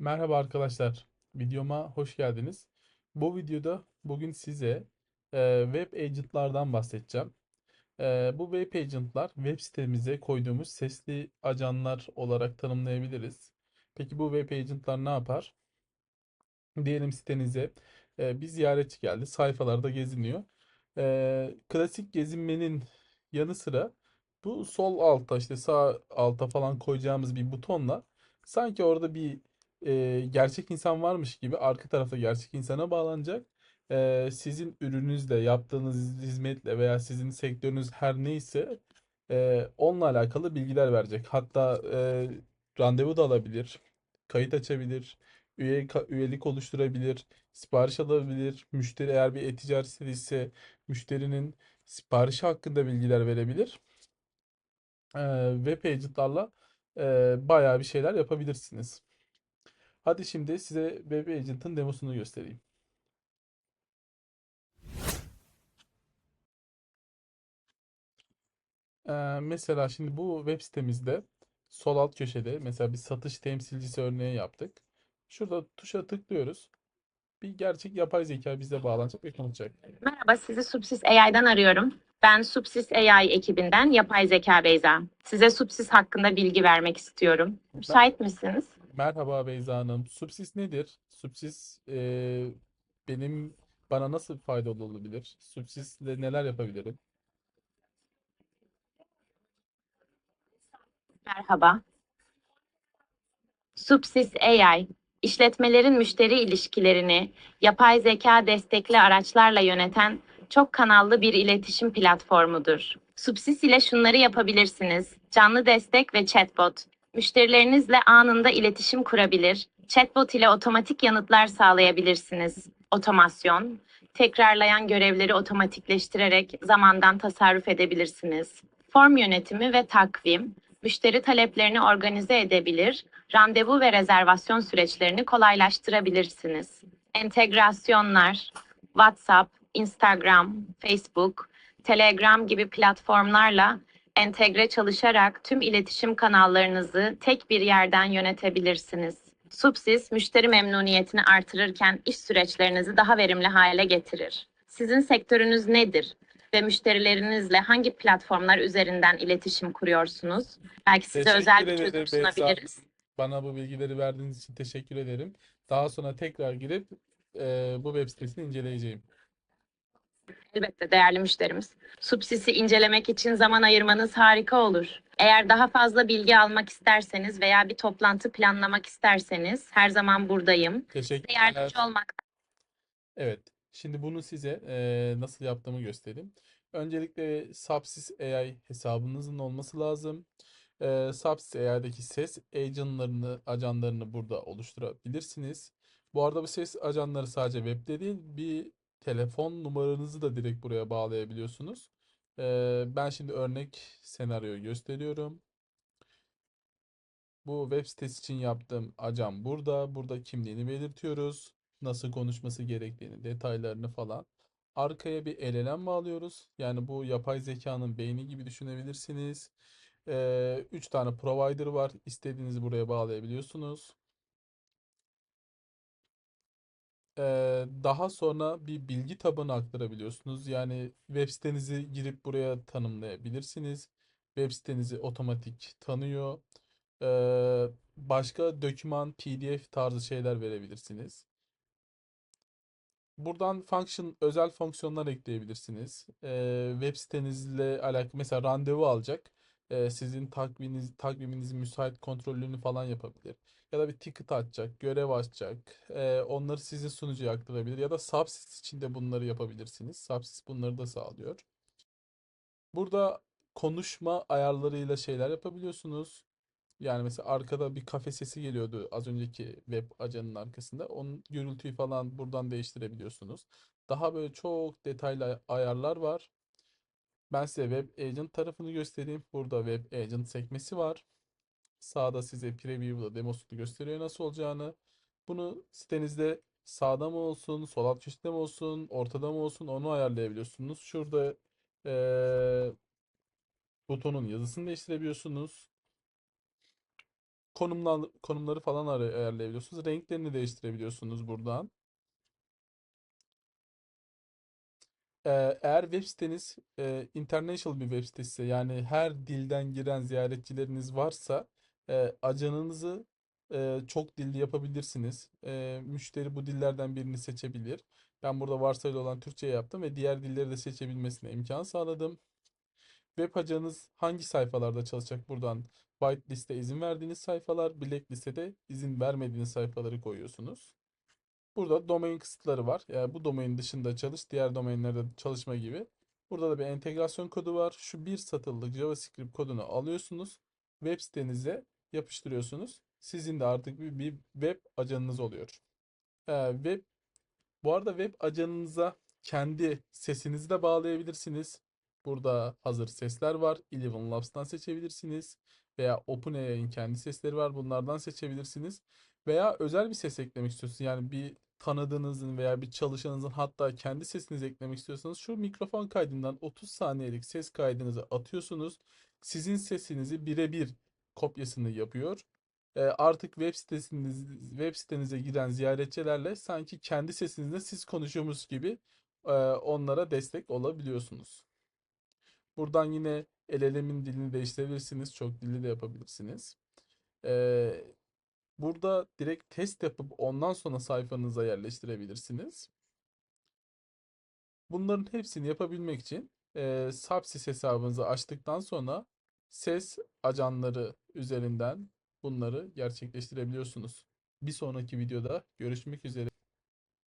Merhaba arkadaşlar, videoma hoş geldiniz. Bu videoda bugün size e, web agentlardan bahsedeceğim. E, bu web agentlar web sitemize koyduğumuz sesli ajanlar olarak tanımlayabiliriz. Peki bu web agentlar ne yapar? Diyelim sitenize e, bir ziyaretçi geldi, sayfalarda geziniyor. E, klasik gezinmenin yanı sıra bu sol altta işte sağ alta falan koyacağımız bir butonla sanki orada bir e, gerçek insan varmış gibi arka tarafta gerçek insana bağlanacak. E, sizin ürününüzle, yaptığınız hizmetle veya sizin sektörünüz her neyse e, onunla alakalı bilgiler verecek. Hatta e, randevu da alabilir, kayıt açabilir, üye, üyelik oluşturabilir, sipariş alabilir. Müşteri eğer bir e-ticaret müşterinin siparişi hakkında bilgiler verebilir. E, web agentlarla e, bayağı bir şeyler yapabilirsiniz. Hadi şimdi size Web Agent'ın demosunu göstereyim. Ee, mesela şimdi bu web sitemizde sol alt köşede mesela bir satış temsilcisi örneği yaptık. Şurada tuşa tıklıyoruz. Bir gerçek yapay zeka bize bağlanacak ve konuşacak. Merhaba, sizi Subsys AI'dan arıyorum. Ben Subsys AI ekibinden Yapay Zeka Beyza. Size Subsys hakkında bilgi vermek istiyorum. Müsait misiniz? Merhaba Beyza Hanım. Subsys nedir? Subsys e, benim bana nasıl faydalı olabilir? Subsys ile neler yapabilirim? Merhaba. Subsys AI, işletmelerin müşteri ilişkilerini yapay zeka destekli araçlarla yöneten çok kanallı bir iletişim platformudur. Subsys ile şunları yapabilirsiniz. Canlı destek ve chatbot. Müşterilerinizle anında iletişim kurabilir. Chatbot ile otomatik yanıtlar sağlayabilirsiniz. Otomasyon, tekrarlayan görevleri otomatikleştirerek zamandan tasarruf edebilirsiniz. Form yönetimi ve takvim, müşteri taleplerini organize edebilir, randevu ve rezervasyon süreçlerini kolaylaştırabilirsiniz. Entegrasyonlar, WhatsApp, Instagram, Facebook, Telegram gibi platformlarla entegre çalışarak tüm iletişim kanallarınızı tek bir yerden yönetebilirsiniz. Subsys, müşteri memnuniyetini artırırken iş süreçlerinizi daha verimli hale getirir. Sizin sektörünüz nedir? ve müşterilerinizle hangi platformlar üzerinden iletişim kuruyorsunuz? Belki size Teşekkür özel bir çözüm sunabiliriz. Bana bu bilgileri verdiğiniz için teşekkür ederim. Daha sonra tekrar girip e, bu web sitesini inceleyeceğim. Elbette değerli müşterimiz. Subsis'i incelemek için zaman ayırmanız harika olur. Eğer daha fazla bilgi almak isterseniz veya bir toplantı planlamak isterseniz her zaman buradayım. Size Teşekkürler. yardımcı olmak Evet. Şimdi bunu size eee, nasıl yaptığımı göstereyim. Öncelikle Subsys AI hesabınızın olması lazım. Eee Subsys AI'daki ses agentlarını, ajanlarını burada oluşturabilirsiniz. Bu arada bu ses ajanları sadece webde değil, bir telefon numaranızı da direkt buraya bağlayabiliyorsunuz. Eee, ben şimdi örnek senaryoyu gösteriyorum. Bu web sitesi için yaptığım ajan burada. Burada kimliğini belirtiyoruz. Nasıl konuşması gerektiğini, detaylarını falan. Arkaya bir LLM bağlıyoruz. Yani bu yapay zekanın beyni gibi düşünebilirsiniz. Ee, üç tane provider var. İstediğinizi buraya bağlayabiliyorsunuz. Daha sonra bir bilgi tabanı aktarabiliyorsunuz. Yani web sitenizi girip buraya tanımlayabilirsiniz. Web sitenizi otomatik tanıyor. Başka doküman, PDF tarzı şeyler verebilirsiniz. Buradan function, özel fonksiyonlar ekleyebilirsiniz. Web sitenizle alakalı mesela randevu alacak. Ee, sizin takviminiz, takviminizin müsait kontrolünü falan yapabilir. Ya da bir ticket açacak, görev açacak. Ee, onları sizin sunucuya aktarabilir. Ya da Subsys için de bunları yapabilirsiniz. Subsys bunları da sağlıyor. Burada konuşma ayarlarıyla şeyler yapabiliyorsunuz. Yani mesela arkada bir kafe sesi geliyordu az önceki web ajanın arkasında. Onun gürültüyü falan buradan değiştirebiliyorsunuz. Daha böyle çok detaylı ayarlar var. Ben size Web Agent tarafını göstereyim. Burada Web Agent sekmesi var. Sağda size preview'da demosunu gösteriyor nasıl olacağını. Bunu sitenizde sağda mı olsun, sol alt köşede mi olsun, ortada mı olsun onu ayarlayabiliyorsunuz. Şurada eee, butonun yazısını değiştirebiliyorsunuz konumlar, konumları falan ayarlayabiliyorsunuz. Renklerini değiştirebiliyorsunuz buradan. Eğer web siteniz e, international bir web sitesi yani her dilden giren ziyaretçileriniz varsa e, ajanınızı e, çok dilli yapabilirsiniz. E, müşteri bu dillerden birini seçebilir. Ben burada varsayılı olan Türkçe yaptım ve diğer dilleri de seçebilmesine imkan sağladım. Web ajanınız hangi sayfalarda çalışacak? Buradan whitelist'e izin verdiğiniz sayfalar, blacklist'e izin vermediğiniz sayfaları koyuyorsunuz. Burada domain kısıtları var. Yani bu domain dışında çalış, diğer domainlerde çalışma gibi. Burada da bir entegrasyon kodu var. Şu bir satırlık JavaScript kodunu alıyorsunuz. Web sitenize yapıştırıyorsunuz. Sizin de artık bir, bir web ajanınız oluyor. Ee, web bu arada web ajanınıza kendi sesinizi de bağlayabilirsiniz. Burada hazır sesler var. Eleven Labs'tan seçebilirsiniz. Veya OpenAI'nin kendi sesleri var. Bunlardan seçebilirsiniz. Veya özel bir ses eklemek istiyorsunuz. Yani bir tanıdığınızın veya bir çalışanınızın hatta kendi sesinizi eklemek istiyorsanız şu mikrofon kaydından 30 saniyelik ses kaydınızı atıyorsunuz. Sizin sesinizi birebir kopyasını yapıyor. E, artık web sitesiniz, web sitenize giren ziyaretçilerle sanki kendi sesinizle siz konuşuyormuş gibi e, onlara destek olabiliyorsunuz. Buradan yine LLM'in dilini değiştirebilirsiniz. Çok dilli de yapabilirsiniz. E, burada direkt test yapıp ondan sonra sayfanıza yerleştirebilirsiniz. Bunların hepsini yapabilmek için e, Subsys hesabınızı açtıktan sonra ses ajanları üzerinden bunları gerçekleştirebiliyorsunuz. Bir sonraki videoda görüşmek üzere.